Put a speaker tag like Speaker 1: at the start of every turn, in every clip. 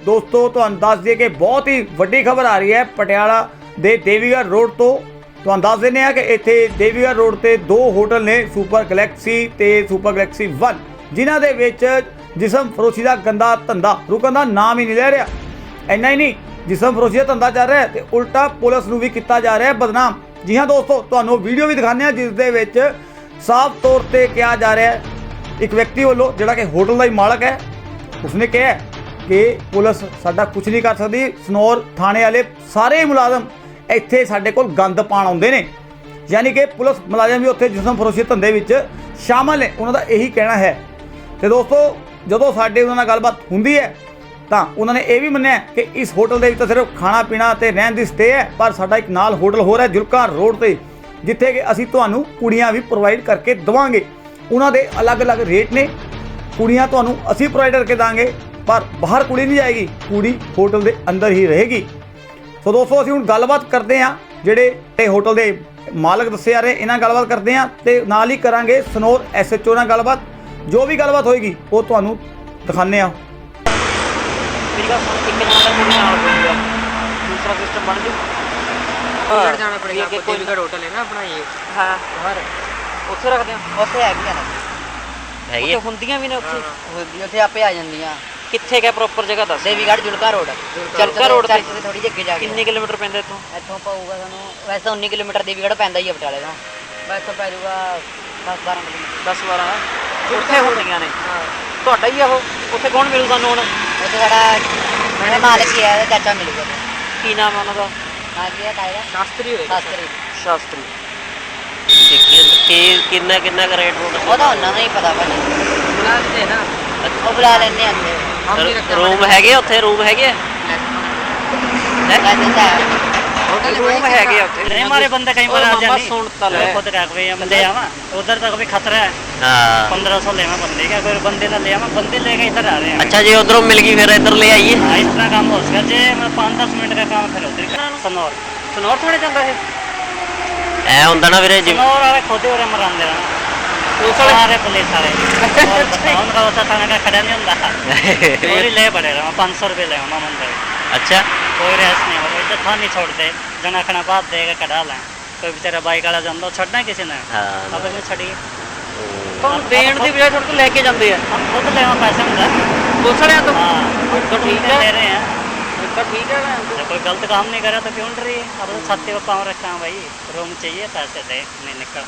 Speaker 1: ਦੋਸਤੋ, ਤੁਹਾਨੂੰ ਦੱਸ ਦਈਏ ਕਿ ਬਹੁਤ ਹੀ ਵੱਡੀ ਖਬਰ ਆ ਰਹੀ ਹੈ ਪਟਿਆਲਾ ਦੇ ਦੇਵੀਗੜ੍ਹ ਰੋਡ ਤੋਂ। ਤੁਹਾਨੂੰ ਦੱਸ ਦਿੰਦੇ ਆ ਕਿ ਇੱਥੇ ਦੇਵੀਗੜ੍ਹ ਰੋਡ ਤੇ ਦੋ ਹੋਟਲ ਨੇ, ਸੁਪਰ ਗੈਲੈਕਸੀ ਤੇ ਸੁਪਰ ਗੈਲੈਕਸੀ 1 ਜਿਨ੍ਹਾਂ ਦੇ ਵਿੱਚ ਜਿਸਮ ਫਰੋਸ਼ੀ ਦਾ ਗੰਦਾ ਧੰਦਾ, ਰੁਕਣ ਦਾ ਨਾਮ ਹੀ ਨਹੀਂ ਲੈ ਰਿਹਾ। ਇੰਨਾ ਹੀ ਨਹੀਂ, ਜਿਸਮ ਫਰੋਸ਼ੀ ਦਾ ਧੰਦਾ ਚੱਲ ਰਿਹਾ ਹੈ ਤੇ ਉਲਟਾ ਪੁਲਿਸ ਨੂੰ ਵੀ ਕੀਤਾ ਜਾ ਰਿਹਾ ਬਦਨਾਮ। ਜੀ ਹਾਂ ਦੋਸਤੋ, ਤੁਹਾਨੂੰ ਵੀਡੀਓ ਵੀ ਦਿਖਾਉਂਦੇ ਆ ਜਿਸ ਦੇ ਵਿੱਚ ਸਾਫ਼ ਤੌਰ ਤੇ ਕਿਹਾ ਜਾ ਰਿਹਾ ਹੈ, ਇੱਕ ਵਿਅਕਤੀ ਵੱਲੋਂ ਜਿਹੜਾ ਕਿ ਹੋਟਲ ਦਾ ਹੀ ਮਾਲਕ ਹੈ, ਉਸਨੇ ਕਿਹਾ ਕਿ ਪੁਲਿਸ ਸਾਡਾ ਕੁਝ ਨਹੀਂ ਕਰ ਸਕਦੀ। ਸਨੌਰ ਥਾਣੇ ਵਾਲੇ ਸਾਰੇ ਮੁਲਾਜ਼ਮ ਇੱਥੇ ਸਾਡੇ ਕੋਲ ਗੰਦ ਪਾਣ ਆਉਂਦੇ ਨੇ। ਯਾਨੀ ਕਿ ਪੁਲਿਸ ਮੁਲਾਜ਼ਮ ਵੀ ਉੱਥੇ ਜਿਸਮ ਫਰੋਸ਼ੀ ਧੰਦੇ ਵਿੱਚ ਸ਼ਾਮਲ ਨੇ। ਉਹਨਾਂ ਦਾ ਇਹੀ ਕਹਿਣਾ ਹੈ। ਤੇ ਦੋਸਤੋ, ਜਦੋਂ ਸਾਡੇ ਉਹਨਾਂ ਨਾਲ ਗੱਲਬਾਤ ਹੁੰਦੀ ਹੈ, ਤਾਂ ਉਹਨਾਂ ਨੇ ਇਹ ਵੀ ਮੰਨਿਆ ਕਿ ਇਸ ਹੋਟਲ ਦੇ ਵਿੱਚ ਤਾਂ ਸਿਰਫ ਖਾਣਾ ਪੀਣਾ ਤੇ ਰਹਿਣ ਦੀ ਸਟੇ ਹੈ, ਪਰ ਸਾਡਾ ਇੱਕ ਨਾਲ ਹੋਟਲ ਹੋਰ ਹੈ, ਜੁਲਕਾ ਰੋਡ ਤੇ, ਜਿੱਥੇ ਕਿ ਅਸੀਂ ਤੁਹਾਨੂੰ ਕੁੜੀਆਂ ਵੀ ਪ੍ਰੋਵਾਈਡ ਕਰਕੇ ਦਵਾਂਗੇ। ਉਹਨਾਂ ਦੇ ਅਲੱਗ-ਅਲੱਗ ਰੇਟ ਨੇ। ਕੁੜੀਆਂ ਤੁਹਾਨੂੰ ਅਸੀਂ ਪ੍ਰੋਵਾਈਡ ਕਰਕੇ ਦਾਂਗੇ। ਪਰ ਬਾਹਰ ਕੁੜੀ ਨਹੀਂ ਜਾਏਗੀ ਕੁੜੀ ਹੋਟਲ ਦੇ ਅੰਦਰ ਹੀ ਰਹੇਗੀ ਸੋ ਦੋਸਤੋ ਅਸੀਂ ਹੁਣ ਗੱਲਬਾਤ ਕਰਦੇ ਹਾਂ ਜਿਹੜੇ ਇਹ ਹੋਟਲ ਦੇ ਮਾਲਕ ਦੱਸੇ ਜਾ ਰਹੇ ਇਹਨਾਂ ਨਾਲ ਗੱਲਬਾਤ ਕਰਦੇ ਹਾਂ ਤੇ ਨਾਲ ਹੀ ਕਰਾਂਗੇ ਸਨੋਰ ਐਸਐਚਓ ਨਾਲ ਗੱਲਬਾਤ ਜੋ ਵੀ ਗੱਲਬਾਤ ਹੋਏਗੀ ਉਹ ਤੁਹਾਨੂੰ ਦਿਖਾਉਂਦੇ ਹਾਂ
Speaker 2: ਮੇਰੀ ਗੱਲ ਸੁਣ ਇੱਕ ਜਣਾ ਦਾ ਕੋਈ ਨਾਲ ਹੋਊਗਾ ਦੂਸਰਾ ਸਿਸਟਮ ਬਣ ਜੂ
Speaker 3: उधर जाना पड़ेगा
Speaker 2: ये
Speaker 3: आपको
Speaker 2: कोई-
Speaker 3: देवीगढ़ होटल है ना अपना ये
Speaker 2: ਹਾਂ
Speaker 3: बाहर
Speaker 2: ਉੱਥੇ ਰੱਖਦੇ ਆ
Speaker 3: ਉੱਥੇ ਹੈਗੀਆਂ ਨੇ
Speaker 2: ਉੱਥੇ ਹੁੰਦੀਆਂ ਵੀ ਨੇ ਉੱਥੇ
Speaker 3: ਹੁੰਦੀ ਉੱਥੇ ਆਪੇ ਆ ਜਾਂਦੀਆਂ
Speaker 2: ਕਿੱਥੇ ਗਿਆ ਪ੍ਰੋਪਰ ਜਗ੍ਹਾ ਦੱਸ
Speaker 3: ਦੇਵੀਗੜ੍ਹ ਜੁਲਕਾ ਰੋਡ।
Speaker 2: ਜੁਲਕਾ road ਤੇ।
Speaker 3: ਥੋੜੀ ਜਿਹੀ ਅੱਗੇ ਜਾ ਕੇ।
Speaker 2: ਕਿੰਨੇ ਕਿਲੋਮੀਟਰ ਪੈਂਦਾ ਇੱਥੋਂ?
Speaker 3: ਇੱਥੋਂ ਪਊਗਾ ਸਾਨੂੰ ਵੈਸੇ ਤਾਂ 19 ਕਿਲੋਮੀਟਰ ਦੇਵੀਗੜ੍ਹ ਪੈਂਦਾ ਹੀ ਹੈ ਬਟਾਲੇ ਤੋਂ। ਬਸ ਤੋਂ ਪੈ ਜਾਊਗਾ 10 12 ਕਿਲੋਮੀਟਰ
Speaker 2: 10 12 ਉੱਥੇ ਹੁੰਦੀਆਂ ਨੇ? ਤੁਹਾਡਾ ਹੀ ਆ ਉਹ? ਉੱਥੇ ਕੌਣ ਮਿਲੂ ਸਾਨੂੰ ਹੁਣ?
Speaker 3: ਉੱਥੇ ਸਾਡਾ ਮੇਰੇ ਮਾਲਕ ਹੀ ਇਹਦਾ ਚਾਚਾ ਮਿਲੂਗਾ।
Speaker 2: ਕੀ ਨਾਮ ਹੈ ਉਹਨਾਂ ਦਾ?
Speaker 3: ਹਾਂ ਕੀ ਹੈ ਕਾਇਦਾ
Speaker 2: ਸ਼ਾਸਤਰੀ
Speaker 3: ਸ਼ਾਸਤਰੀ।
Speaker 2: ਸ਼ਾਸਤਰੀ।
Speaker 4: ਕੀ ਕਿੰਨਾ ਕਿੰਨਾ ਰੇਟ ਰੂਟ
Speaker 3: ਉਹ ਤਾਂ ਉਹਨਾਂ ਨੂੰ ਹੀ ਪਤਾ ਭਾਜੀ। ਬੁਲਾ ਲੈਂਦੇ ਨਾ। ਉਹ ਬੁਲਾ ਲੈਂਦੇ ਆਂਦੇ ਹਮ ਨਹੀਂ ਰੱਖਦੇ
Speaker 4: ਰੂਮ ਹੈਗੇ ਆ ਉੱਥੇ ਰੂਮ ਹੈਗੇ ਆ
Speaker 3: ਵੈਸੇ ਤਾਂ
Speaker 2: ਰੂਮ ਹੈਗੇ ਆ ਉੱਥੇ
Speaker 5: नहीं हमारे बंदे कहीं पर आ
Speaker 2: मामा
Speaker 5: जाने
Speaker 2: सुन ता ले।
Speaker 5: खुद का कोई हम ले आवा उधर तक भी खतरा है
Speaker 4: ਹਾਂ
Speaker 5: पंद्रह सौ लेवा बंदे का अगर बंदे ना ले आवा बंदे लेके इधर आ रहे हैं
Speaker 4: ਅੱਛਾ ਜੀ ਉਧਰੋਂ ਮਿਲ ਗਈ ਫਿਰ ਇੱਧਰ ਲੈ ਆਈਏ
Speaker 5: हाँ, इस तरह काम हो सका जे मैं पाँच दस मिनट का काम फिर उधर का सनौर
Speaker 2: ਸਨੌਰ ਥਾਣੇ ਜਾਂਦਾ ਇਹ
Speaker 4: ਐ ਹੁੰਦਾ ਨਾ ਵੀਰੇ ਜਿਵੇਂ
Speaker 5: सनौर वाले खुद ही उरे मरान दे
Speaker 2: ਪੁਲਿਸ ਵਾਲੇ
Speaker 5: सारे पुलिस वाले और बताओ, उनका होता थाने का खड़ा नहीं होता और ही ले पड़ेगा मैं पाँच सौ रुपये ले मैं मंदिर
Speaker 4: ਅੱਛਾ
Speaker 5: कोई रेस नहीं होगा इधर था नहीं छोड़ते जना खना बात देगा कढ़ा लें कोई बेचारा बाइक वाला ਜਾਂਦਾ ਉਹ ਛੱਡਣਾ ਕਿਸੇ ਨੇ
Speaker 4: ਹਾਂ
Speaker 5: अब इसमें छड़ी
Speaker 2: ਤੁਹਾਨੂੰ ਦੇਣ ਦੀ ਬਜਾਏ ਤੁਹਾਡੇ ਤੋਂ ਲੈ ਕੇ ਜਾਂਦੇ ਆ
Speaker 5: हम खुद ले पैसे में
Speaker 2: ਪੁਲਿਸ ਵਾਲਿਆਂ ਤੋਂ
Speaker 5: हाँ
Speaker 2: तो ठीक है।
Speaker 5: ले रहे हैं
Speaker 2: ਤਾਂ ਠੀਕ ਹੈ
Speaker 5: जब कोई गलत काम नहीं करे तो क्यों डर रही है अब तो छाती पे पाँव रखा है भाई रूम चाहिए पैसे दे नहीं निकल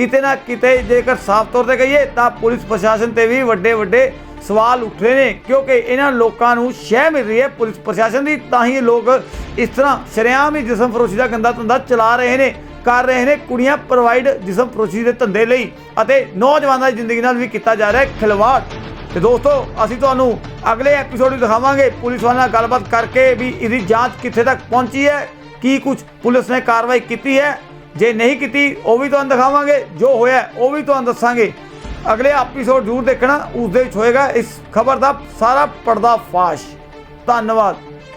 Speaker 1: ਕਿਤੇ ਨਾ ਕਿਤੇ ਜੇਕਰ ਸਾਫ਼ ਤੌਰ ਤੇ ਕਹੀਏ ਤਾਂ ਪੁਲਿਸ ਪ੍ਰਸ਼ਾਸਨ ਤੇ ਵੀ ਵੱਡੇ ਵੱਡੇ ਸਵਾਲ ਉੱਠ ਰਹੇ ਨੇ, ਕਿਉਂਕਿ ਇਹਨਾਂ ਲੋਕਾਂ ਨੂੰ ਸ਼ਹਿ ਮਿਲ ਰਹੀ ਹੈ ਪੁਲਿਸ ਪ੍ਰਸ਼ਾਸਨ ਦੀ, ਤਾਂ ਹੀ ਲੋਕ ਇਸ ਤਰ੍ਹਾਂ ਸ਼ਰੇਆਮ ਹੀ ਜਿਸਮ ਫਰੋਸ਼ੀ ਦਾ ਗੰਦਾ ਧੰਦਾ ਚਲਾ ਰਹੇ ਨੇ, ਕਰ ਰਹੇ ਨੇ ਕੁੜੀਆਂ ਪ੍ਰੋਵਾਈਡ ਜਿਸਮ ਫਰੋਸ਼ੀ ਦੇ ਧੰਦੇ ਲਈ ਅਤੇ ਨੌਜਵਾਨਾਂ ਦੀ ਜ਼ਿੰਦਗੀ ਨਾਲ ਵੀ ਕੀਤਾ ਜਾ ਰਿਹਾ ਹੈ ਖਿਲਵਾੜ। ਤੇ ਦੋਸਤੋ, ਅਸੀਂ ਤੁਹਾਨੂੰ ਅਗਲੇ ਐਪੀਸੋਡ ਵਿੱਚ ਦਿਖਾਵਾਂਗੇ ਪੁਲਿਸ ਵਾਲਿਆਂ ਨਾਲ ਗੱਲਬਾਤ ਕਰਕੇ ਵੀ ਇਹਦੀ ਜਾਂਚ ਕਿੱਥੇ ਤੱਕ ਪਹੁੰਚੀ ਹੈ, ਕੀ ਕੁਝ ਪੁਲਿਸ ਨੇ ਕਾਰਵਾਈ ਕੀਤੀ ਹੈ ਜੇ ਨਹੀਂ ਕੀਤੀ, ਉਹ ਵੀ ਤੁਹਾਨੂੰ ਦਿਖਾਵਾਂਗੇ, ਜੋ ਹੋਇਆ, ਉਹ ਵੀ ਤੁਹਾਨੂੰ ਦੱਸਾਂਗੇ। ਅਗਲੇ ਐਪੀਸੋਡ ਜ਼ਰੂਰ ਦੇਖਣਾ ਉਸ ਦੇ ਵਿੱਚ ਹੋਏਗਾ ਇਸ ਖਬਰ ਦਾ ਸਾਰਾ ਪਰਦਾ ਫਾਸ਼ ਧੰਨਵਾਦ।